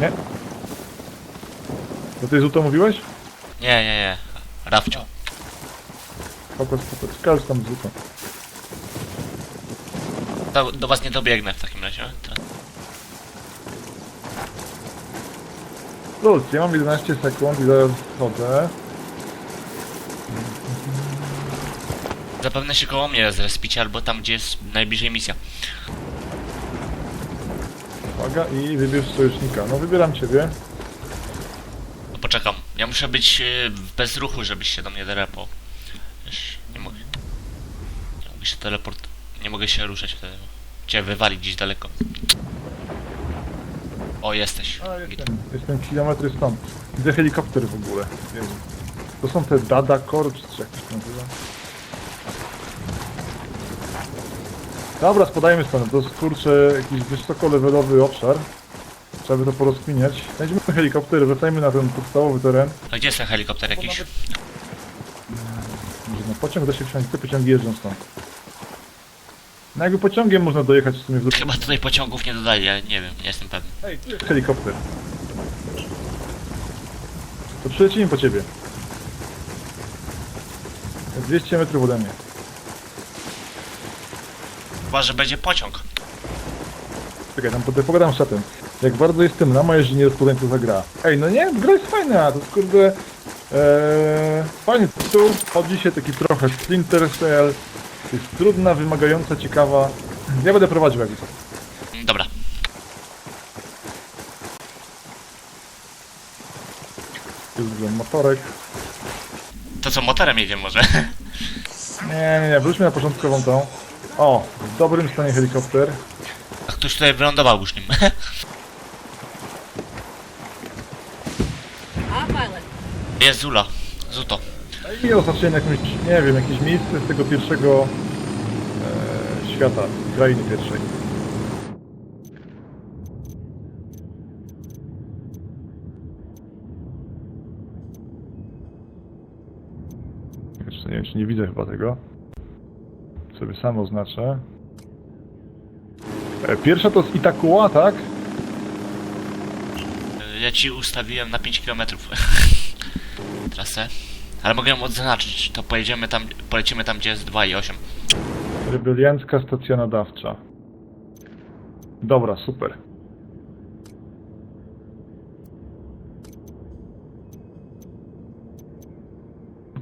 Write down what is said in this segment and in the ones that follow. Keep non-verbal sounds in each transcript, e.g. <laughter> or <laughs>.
Nie? To ty z Uto mówiłeś? Nie, nie, nie. Rafcio. Spoko, spoko. Tam z Uto. Do, do was nie dobiegnę w takim razie. Teraz. Luz, ja mam 11 sekund i zaraz wchodzę. Zapewne się koło mnie zrespicie, albo tam, gdzie jest najbliżej misja. I wybierz sojusznika. No wybieram ciebie. No poczekam. Ja muszę być e, bez ruchu, żebyś się do mnie derepał. Wiesz, nie mogę. Nie mogę się teleport... Nie mogę się ruszać wtedy. Cię wywalić gdzieś daleko. O, jesteś. A, Git. jestem, jestem kilometry stąd. Widzę helikopter w ogóle. Jezu. To są te Dada Corps, czy jak to się nazywa? Dobra, spadajmy stąd. To jest kurczę jakiś wysoko-levelowy obszar. Trzeba by to porozkminiać. Weźmy helikopter, wracajmy na ten podstawowy teren. A gdzie jest ten helikopter jakiś? Może na pociąg da się wsiąść, te pociągi jeżdżą stąd. No jakby pociągiem można dojechać w sumie w Chyba tutaj pociągów nie dodali, ja nie wiem, nie jestem pewny. Hej, tu jest helikopter. To przylecimy po ciebie. 200 metrów ode mnie. Chyba, że będzie pociąg. Czekaj, tam potem pogadam z szatem. Jak bardzo jestem lama, jeżeli nie rozpoznaję co za gra. Ej, no nie, gra jest fajna, to jest kurde... Eee, fajny tytuł, chodzi się taki trochę Splinter Cell. Jest trudna, wymagająca, ciekawa. Ja będę prowadził jak jest. Dobra. Jest motorek. To co, motorem jedziemy może? Nie, nie, nie, wróćmy na początkową tą. O, w dobrym stanie helikopter. A ktoś tutaj wylądował już nim. <laughs> Jest Zula. Zuto. I oznaczyłem jakąś, nie wiem, jakieś miejsce z tego pierwszego e, świata, krainy pierwszej. Jeszcze nie wiem, czy nie widzę chyba tego. Sobie sam oznaczę. E, pierwsza to z Itakuła, tak? Ja ci ustawiłem na 5 km <laughs> trasę. Ale mogę ją odznaczyć. To pojedziemy tam, polecimy tam, gdzie jest 2 i 8. Rebeliancka stacja nadawcza. Dobra, super.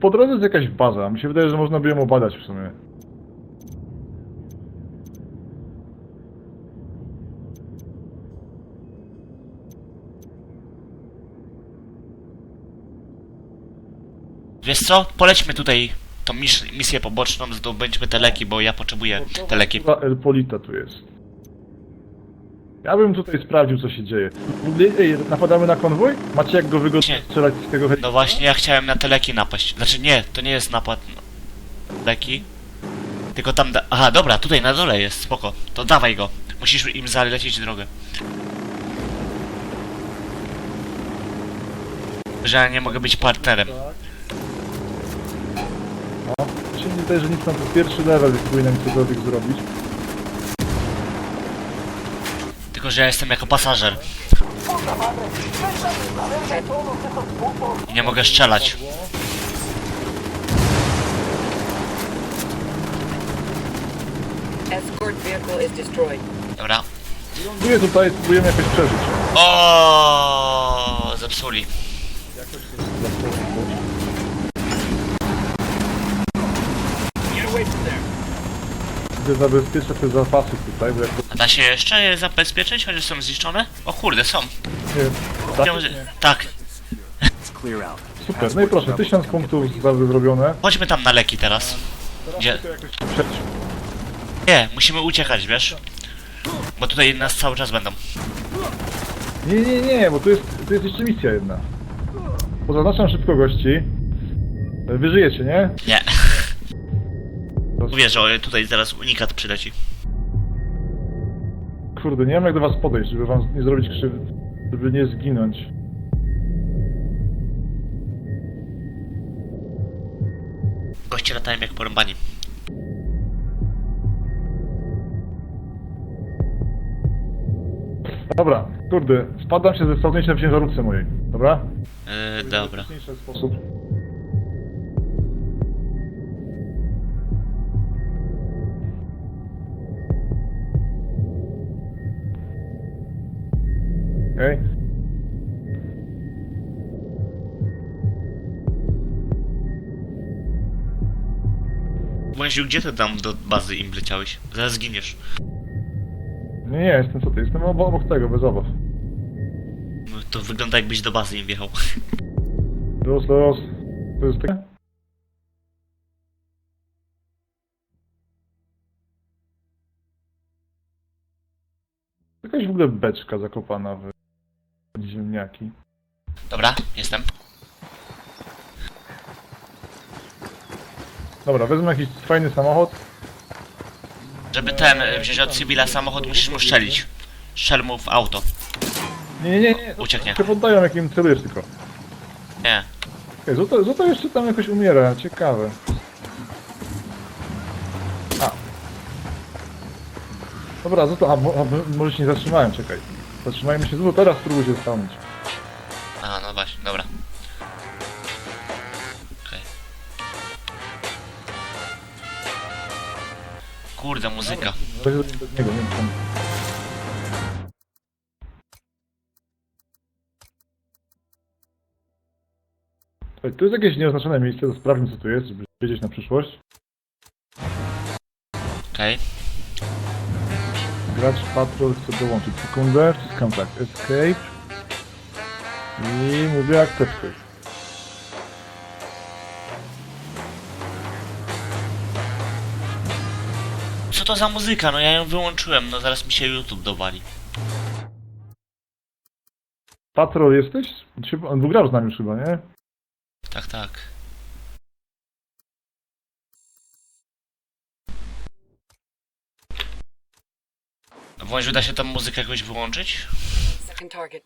Po drodze jest jakaś baza. Mi się wydaje, że można by ją obadać w sumie. Wiesz co? Polećmy tutaj tą mis misję poboczną, zdobędźmy te leki, bo ja potrzebuję te leki. Chyba Elpolita tu jest. Ja bym tutaj sprawdził, co się dzieje. Ej, napadamy na konwój? Macie jak go wygodnie Nie. strzelać z tego No właśnie, ja chciałem na te leki napaść. Znaczy nie, to nie jest napad. no. Leki. Tylko tam da Aha, dobra, tutaj na dole jest, spoko. To dawaj go. Musisz im zalecieć drogę. Że ja nie mogę być partnerem. No, mi się nie wydaje, że nic na to pierwszy level powinien cokolwiek zrobić. Tylko, że ja jestem jako pasażer. I nie mogę strzelać. Escort vehicle is destroyed. Dobra. Ląduję tutaj, spróbujemy jakoś przeżyć. O, zepsuli. Idę zabezpieczę te zapasy tutaj, bo jak A da się jeszcze je zabezpieczyć, chociaż są zniszczone? O kurde, są. nie tak, że- Tak. Super, no i proszę, tysiąc punktów bazy zrobione. Chodźmy tam na leki teraz. Gdzie? Nie, musimy uciekać, wiesz? Bo tutaj nas cały czas będą. Nie, nie, nie, bo tu jest, tu jest jeszcze misja jedna. Pozaznaczam szybko gości. Wy żyjecie, nie? Nie. Mówię, że tutaj zaraz unikat przyleci. Kurde, nie wiem jak do was podejść, żeby wam nie zrobić krzywdy, żeby nie zginąć. Goście latają jak porąbani. Dobra, kurde, spadam się ze stolniczem w ciężarówce mojej, dobra? Yy, dobra. Najskuteczniejszy sposób. Okej. Łęziu, gdzie ty tam do bazy im leciałeś? Zaraz zginiesz. Nie, nie, jestem co ty, jestem obok, obok tego, bez obaw. No, To wygląda jakbyś do bazy im wjechał. Los, los. To jest takie? Jakaś w ogóle beczka zakopana w ziemniaki. Dobra, jestem. Dobra, wezmę jakiś fajny samochód. Żeby ten, y, wziąć od cywila samochód, musisz mu strzelić. Strzel mu w auto. Nie, nie, nie, nie. Ucieknie. Się poddają, jakim celujesz tylko. Nie. Okay, złoto, złoto jeszcze tam jakoś umiera, ciekawe. A. Dobra, złoto, a, mo- a mo- może się nie zatrzymałem, czekaj. Zatrzymajmy się, złoto, teraz spróbuj się stanąć. Aha, no właśnie, dobra. Okej. Kurde, muzyka. Weź do do niego, nie wiem, tam. Tu jest jakieś nieoznaczone miejsce, to sprawdźmy co tu jest, żeby wiedzieć na przyszłość. Okej. Gracz patrol chce dołączyć. Sekundę, wciskam tak, escape. I mówię akceptuj. Co to za muzyka? No ja ją wyłączyłem, no zaraz mi się YouTube dowali. Patrol jesteś? Był grał z nami już chyba, nie? Tak, tak. Wąż da się tam muzykę jakoś wyłączyć? Second target.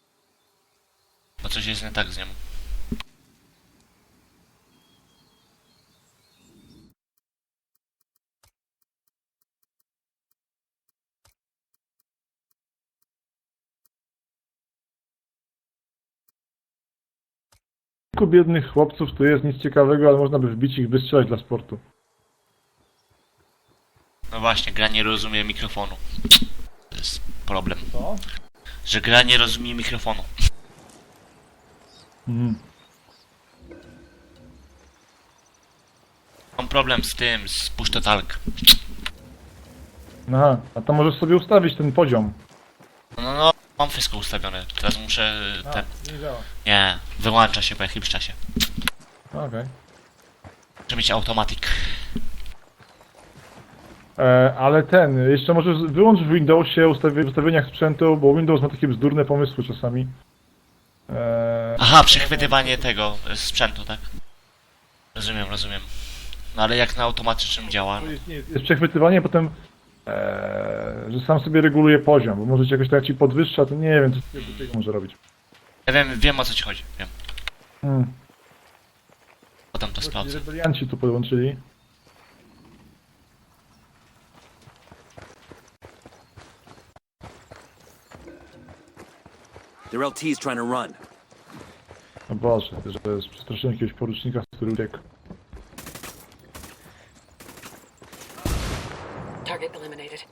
Bo coś jest nie tak z nią. Kilku biednych chłopców tu jest, nic ciekawego, ale można by wbić ich, wystrzelać dla sportu. No właśnie, gra nie rozumie mikrofonu. Problem. Co? Że gra nie rozumie mikrofonu. Mhm. Mam problem z tym, z push to talk. Aha, a to możesz sobie ustawić ten poziom. No, no, no, mam wszystko ustawione. Teraz muszę ten... nie działa. Nie, wyłącza się po jakimś czasie. Okej. Muszę mieć automatik. E, Ale ten, jeszcze możesz wyłącz w Windowsie ustawi- w ustawieniach sprzętu, bo Windows ma takie bzdurne pomysły czasami. E, Aha, przechwytywanie tego e, sprzętu, tak? Rozumiem, rozumiem. No ale jak na automatycznym działa? to jest, nie, jest przechwytywanie, potem e, że sam sobie reguluje poziom, bo może ci jakoś tak ci podwyższa, to nie wiem, co z tego może robić. Ja wiem, wiem o co ci chodzi, wiem. Hmm. Potem to sprawdzę. Rebelianci tu podłączyli. Their LT's trying to run. O Boże, że jest przestraszenie jakiegoś porucznika, który uciekł. Target eliminated.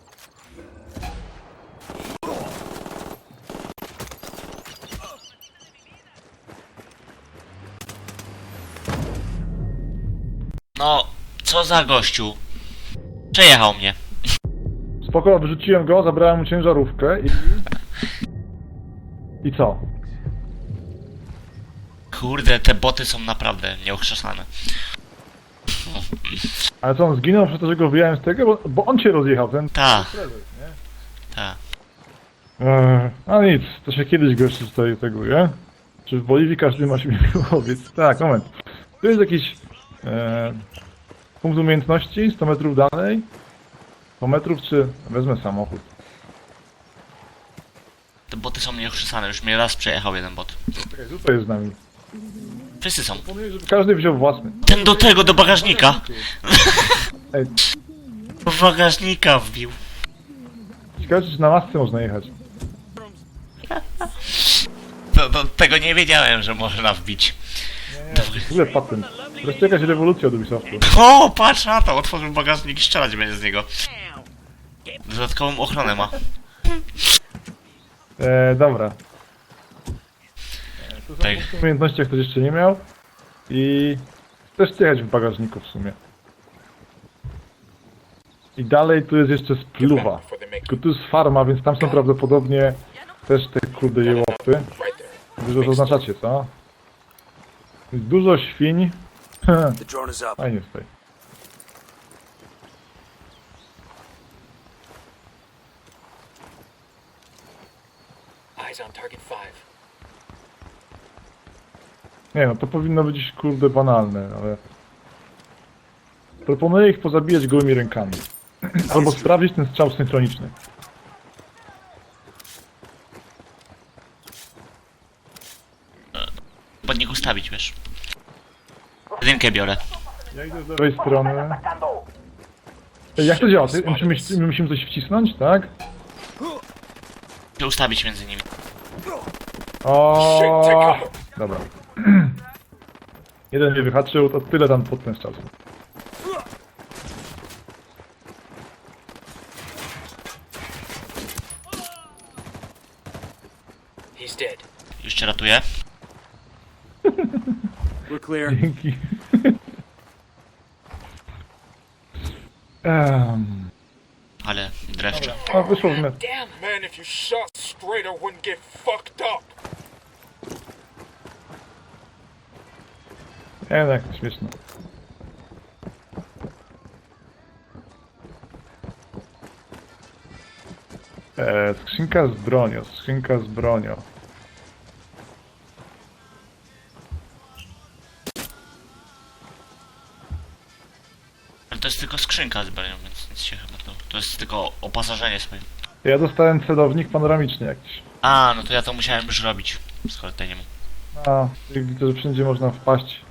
No, co za gościu? Przejechał mnie. Spoko, wyrzuciłem go, zabrałem mu ciężarówkę i... <laughs> I co? Kurde, te boty są naprawdę nieokrzesane. Ale co, on zginął przez to, że go wyjąłem z tego? Bo, bo on cię rozjechał, ten... Ta, ta. Eee, a nic, to się kiedyś go jeszcze tutaj teguje. Czy w Boliwii każdy ma śmigłowiec? Tak, moment. Tu jest jakiś e, punkt umiejętności, 100 metrów dalej. 100 metrów, czy wezmę samochód? Te boty są nieokrzesane, już mnie raz przejechał jeden bot. Czekaj, jest z nami. Wszyscy są. Proponuję, żeby każdy wziął własny. Ten do tego, do bagażnika. Ej, Do bagażnika wbił. ciekawe, czy na masce można jechać. to, to, tego nie wiedziałem, że można wbić. W ogóle patent. Wreszcie jakaś rewolucja od Ubisoftu. O, patrz na to, otworzył bagażnik i strzelać będzie z niego. Dodatkową ochronę ma. E, dobra. Tak. W umiejętnościach ktoś jeszcze nie miał. I też jechać w bagażniku w sumie. I dalej tu jest jeszcze spluwa. Tylko tu jest farma, więc tam są prawdopodobnie też te kurde jełopy. Dużo zaznaczacie, co? Jest dużo świń. <laughs> Fajnie tutaj. Eyes on target 5. Nie no, to powinno być kurde banalne, ale... Proponuję ich pozabijać gołymi rękami. <clears throat> Albo sprawdzić ten strzał synchroniczny. Pod nich ustawić, wiesz. Jedynkę biorę. Ja idę z lewej strony. Ej, Jak to działa? Ty- Musimy, my musimy coś wcisnąć, tak? Się ustawić między nimi. O. Dobra. <clears throat> Jeden mnie wyhaczył, to tyle tam pod ten strzał. He's dead. Już cię ratuję. <laughs> We're clear. Dzięki. um, Ale dreszcze. a wyszło w. Damn. Man, if you shot straight, I wouldn't get fucked up. Nie, no jak to śmieszne. E, skrzynka z bronią, skrzynka z bronią. Ale to jest tylko skrzynka z bronią, więc nic się chyba to... To jest tylko opasażenie swoje. Ja dostałem celownik panoramiczny jakiś. A, no to ja to musiałem już robić. Skoro tutaj nie ma. A, widzę, że wszędzie można wpaść.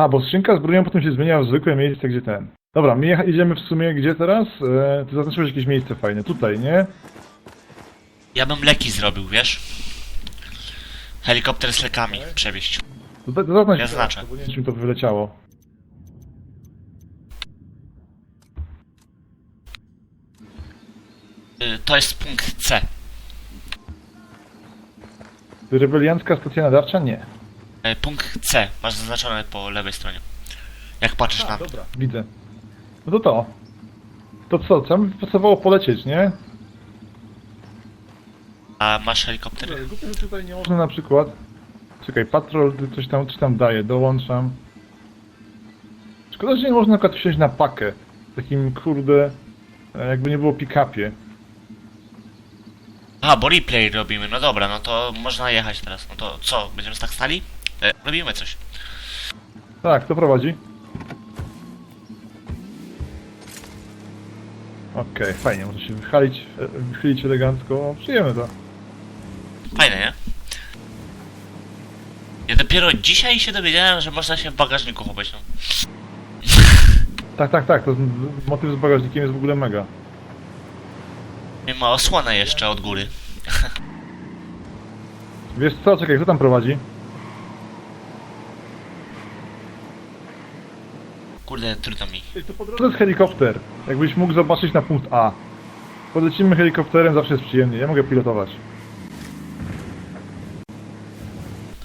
A, bo skrzynka z bronią potem się zmienia w zwykłe miejsce, gdzie ten. Dobra, my idziemy w sumie gdzie teraz? E, ty zaznaczyłeś jakieś miejsce fajne. Tutaj, nie? Ja bym leki zrobił, wiesz? Helikopter z lekami przewieźć. Tutaj, to zaznacz Ja znaczę. Bo nie wiem, czy mi to wyleciało. Y, To jest punkt C. Rebeliancka stacja nadawcza? Nie. Y, Punkt C. Masz zaznaczone po lewej stronie. Jak patrzysz na... Dobra, widzę. No to to. To co, co mi pasowało polecieć, nie? A masz helikopter? Głupie, że tutaj nie można na przykład... Czekaj, patrol coś tam, coś tam daje, dołączam. Szkoda, że nie można na przykład wsiąść na pakę. W takim, kurde, e, jakby nie było pick-upie. A, bo replay robimy. No dobra, no to można jechać teraz. No to co? Będziemy tak stali? E, robimy coś. Tak, to prowadzi. Okej, fajnie, może się wychylić, e, wychylić elegancko. O, przyjemne to. Fajne, nie? Ja dopiero dzisiaj się dowiedziałem, że można się w bagażniku chować, no. Tak, tak, tak, to z- motyw z bagażnikiem jest w ogóle mega. Nie ma osłonę jeszcze od góry. <laughs> Wiesz co, czekaj, kto tam prowadzi? Kurde, trudno mi. To jest helikopter. Jakbyś mógł zobaczyć na punkt A. Polecimy helikopterem, zawsze jest przyjemnie. Ja mogę pilotować.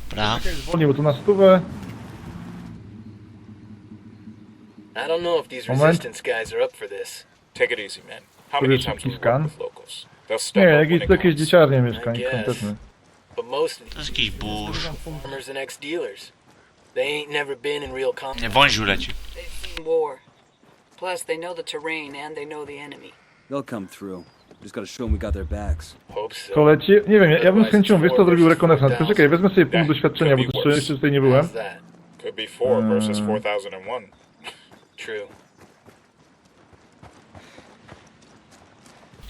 Dobra. Zwolnij, bo to na stówę. I don't know if these Moment. resistance guys are up for this. Take it easy, man. How many jest times we skan. work with locals? They'll Nie, step up when jakieś, it jakieś dzieciarnie mieszka, I nie guess. kompletny. But most of To jest jakiś burz. these farmers and ex-dealers, they ain't never been in real Nie, combat. wąziu leci. They've seen war. Plus, they know the terrain and they know the enemy. They'll come through. Just gotta show them we got their backs. Hope so. To leci? Nie wiem, ja, ja bym z chęcią, wiesz co, zrobił rekonesans. Tylko czekaj, wezmę sobie punkt doświadczenia, bo to jeszcze, jeszcze tutaj nie byłem. How's that? Could be four versus Uh. 4001. True.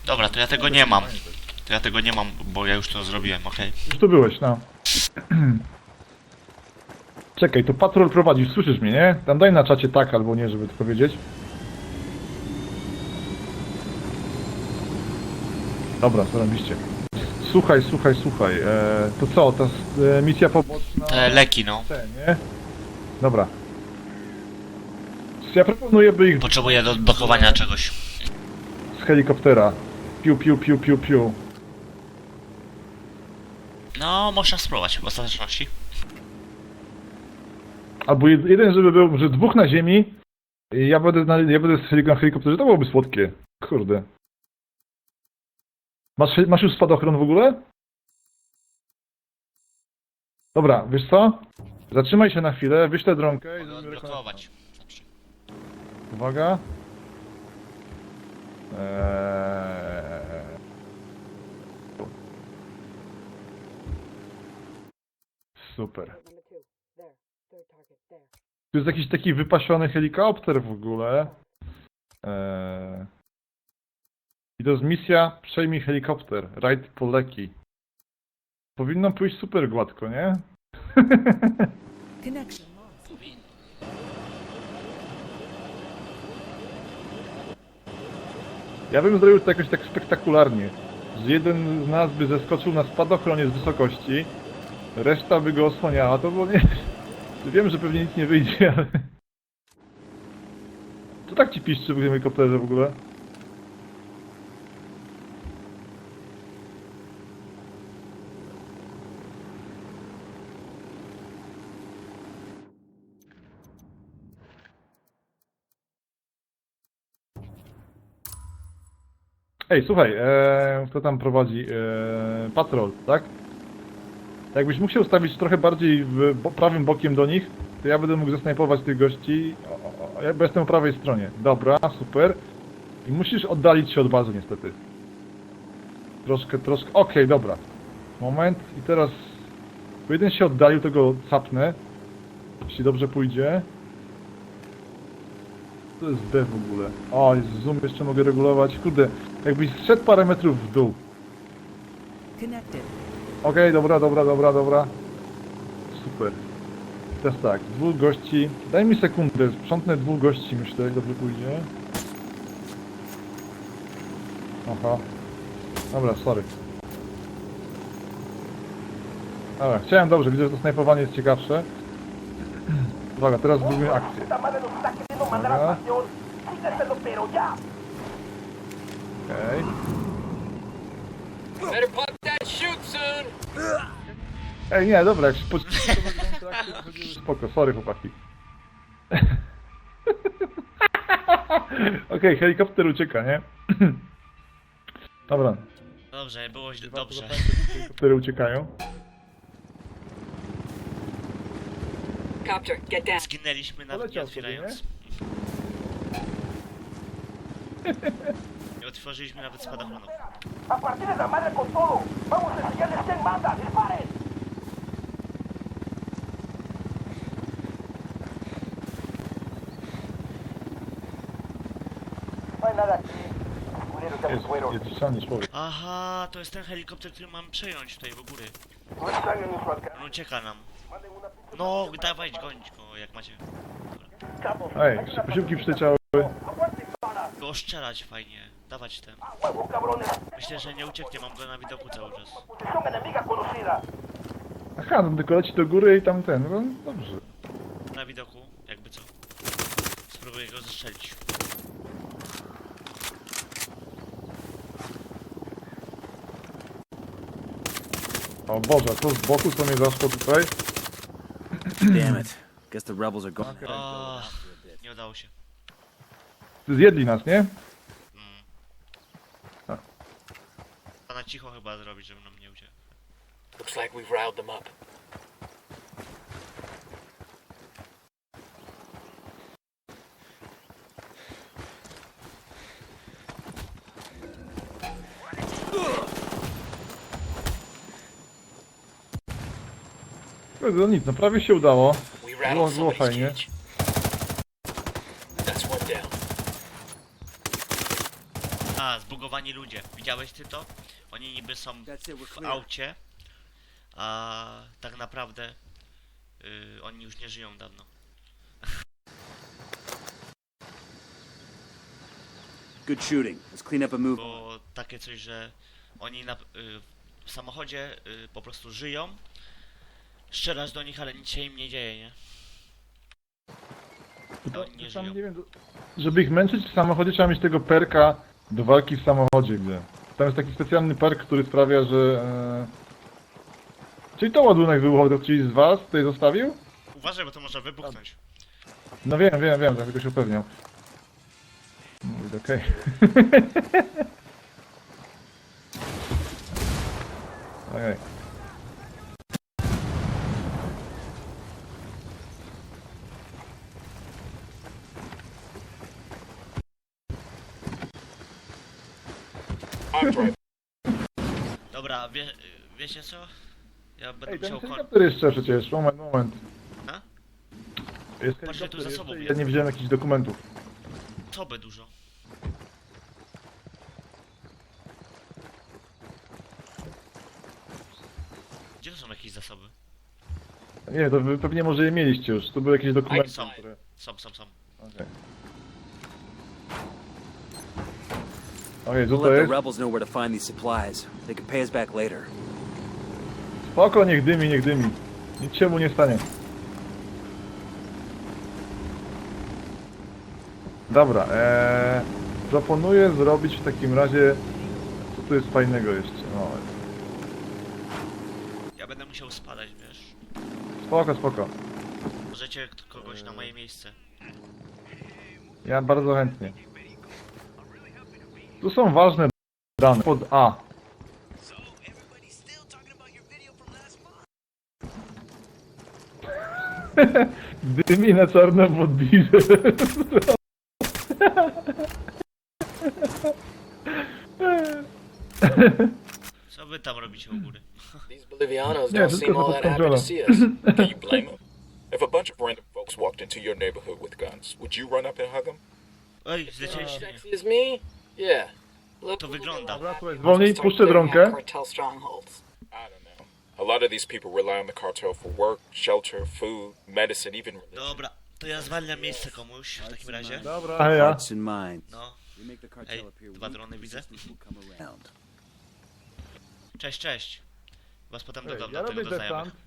Dobra, to ja tego nie mam. To ja tego nie mam, bo ja już to zrobiłem, okej. Już tu byłeś, no. <clears throat> Czekaj, to patrol prowadzi, słyszysz mnie, nie? Tam daj na czacie tak albo nie, żeby to powiedzieć. Dobra, zarobiście. Słuchaj, słuchaj, słuchaj. E, to co, ta e, misja poboczna... Te leki, no. Te, nie? Dobra. Ja proponuję, by ich Potrzebuję do odblokowania czegoś. z helikoptera. Piu, piu, piu, piu, piu. No, można spróbować w ostateczności. Albo jed- jeden, żeby był, że dwóch na ziemi. i Ja będę, na, ja będę z helik- na helikopterze, to byłoby słodkie. Kurde. Masz, masz już spadochron w ogóle? Dobra, wiesz co? Zatrzymaj się na chwilę, wyślę dronkę i zrobimy odblokować. Uwaga. Eee... Super. Tu jest jakiś taki wypasiony helikopter w ogóle. Eee... I to jest misja Przejmij helikopter. Rajd po leki. Powinno pójść super gładko, nie? Connection. Ja bym zrobił to jakoś tak spektakularnie. Że jeden z nas by zeskoczył na spadochronie z wysokości, reszta by go osłaniała, to było nie... Wiem, że pewnie nic nie wyjdzie, <laughs> ale... Co tak ci piszczy w helikopterze w ogóle? Ej, słuchaj, e, kto tam prowadzi? E, patrol, tak? Jakbyś mógł się ustawić trochę bardziej w, bo, prawym bokiem do nich, to ja będę mógł zasnajpować tych gości. O, ja jestem po prawej stronie. Dobra, super. I musisz oddalić się od bazy niestety. Troszkę, troszkę. Okej, dobra. Moment. I teraz. Bo jeden się oddalił, tego capnę. Jeśli dobrze pójdzie. To jest D w ogóle. O, jest zoom jeszcze mogę regulować. Kurde, jakbyś zszedł parę metrów w dół. Connected. Okej, dobra, dobra, dobra, dobra. Super. Teraz tak, dwóch gości. Daj mi sekundę, sprzątnę dwóch gości, myślę, jak dobrze pójdzie. Aha. Dobra, sorry. Dobra, chciałem dobrze, widzę, że to snajpowanie jest ciekawsze. <clears throat> Uwaga, teraz zrobimy akcję. Uwaga. Okej. Better Ej, nie, dobra, jak się poczułem, <laughs> to spoko, sorry chłopaki. <laughs> Okej, helikopter ucieka, nie? <clears throat> Dobra, Dobrze, było źle, dobrze. helikoptery uciekają. Copter, get down. Zginęliśmy nawet nie Poleciał sobie, otwierając. Nie otworzyliśmy nawet spadochronu. A partir de la madre con todo. Vamos a enseñarles quién manda. ¡Disparen! Jest, człowiek. Aha, to jest ten helikopter, który mam przejąć tutaj u góry. No. On ucieka nam. No, dawaj, gońć go, jak macie. Ej, posiłki przyleciały. Go ostrzelać fajnie. Dawać ten. Myślę, że nie ucieknie, mam go na widoku cały czas. Aha, no tylko leci do góry i tam ten, no dobrze. Na widoku, jakby co. Spróbuję go zestrzelić. O Boże, to z boku co mnie zaszło tutaj. Damn it. Guess the rebels are gone. O, nie udało się. Zjedli nas, nie? A na cicho chyba zrobić, żeby nam nie uciekł. Looks like we've riled them up. No nic, no prawie się udało. Było, było fajnie. A, zbugowani ludzie. Widziałeś ty to? Oni niby są w aucie, a tak naprawdę y, oni już nie żyją dawno. Good shooting. Let's clean up and move. Bo takie coś, że oni na, y, w samochodzie y, po prostu żyją. Strzelasz do nich, ale nic się im nie dzieje, nie? No, nie Tam żyją. nie wiem, żeby ich męczyć w samochodzie trzeba mieć tego perka do walki w samochodzie, gdzie. Tam jest taki specjalny perk, który sprawia, że... E... Czyli to ładunek wybuchowy, to ktoś z was tutaj zostawił? Uważaj, bo to może wybuchnąć. No wiem, wiem, wiem, dlatego się upewniam. Mówię, okej. <laughs> Okej. I'm driving. Dobra, wie, wiecie co? Ja będę Ej, ten musiał kon... helikopter jeszcze przecież, moment, moment. A? Jest tu helikopter za jeszcze sobą i ja nie wziąłem jakichś dokumentów. Co by dużo? Gdzie to są jakieś zasoby? Nie, to wy pewnie może je mieliście już. Tu były jakieś dokumenty, są. które... Są, są, są. Okej. Okej, We'll co to let the jest? rebels know where to find these supplies. They can pay us back later. Spoko, niech dymi, niech dymi. Nic się mu nie stanie. Dobra, eee, proponuję zrobić w takim razie... Co tu jest fajnego jeszcze? No, Ja będę musiał spadać, wiesz? spoko, spoko. Możecie k- kogoś na moje miejsce. Ja bardzo chętnie. Tu są ważne dane. Pod A. <laughs> Dymi na czarno w odbirze. Co wy tam robicie u góry? These Bolivianos Yeah, don't just seem go all for that happy to see us. <laughs> Can you blame them? If a bunch of random folks walked into your neighborhood with guns, would you run up and hug them? Oj, zlecieliście mnie. Sexy as me? Yeah. Look, To wygląda. Zwolnij, puszczę know. A lot of these people rely on the cartel for work, shelter, food, medicine, even religion. Dobra, to ja zwalniam miejsce komuś w takim razie. Dobra. Hearts and minds. No, Ej, dwa drony widzę. cześć, cześć. Was potem Ej, dodam Ja do tego robię do znajomych. desant.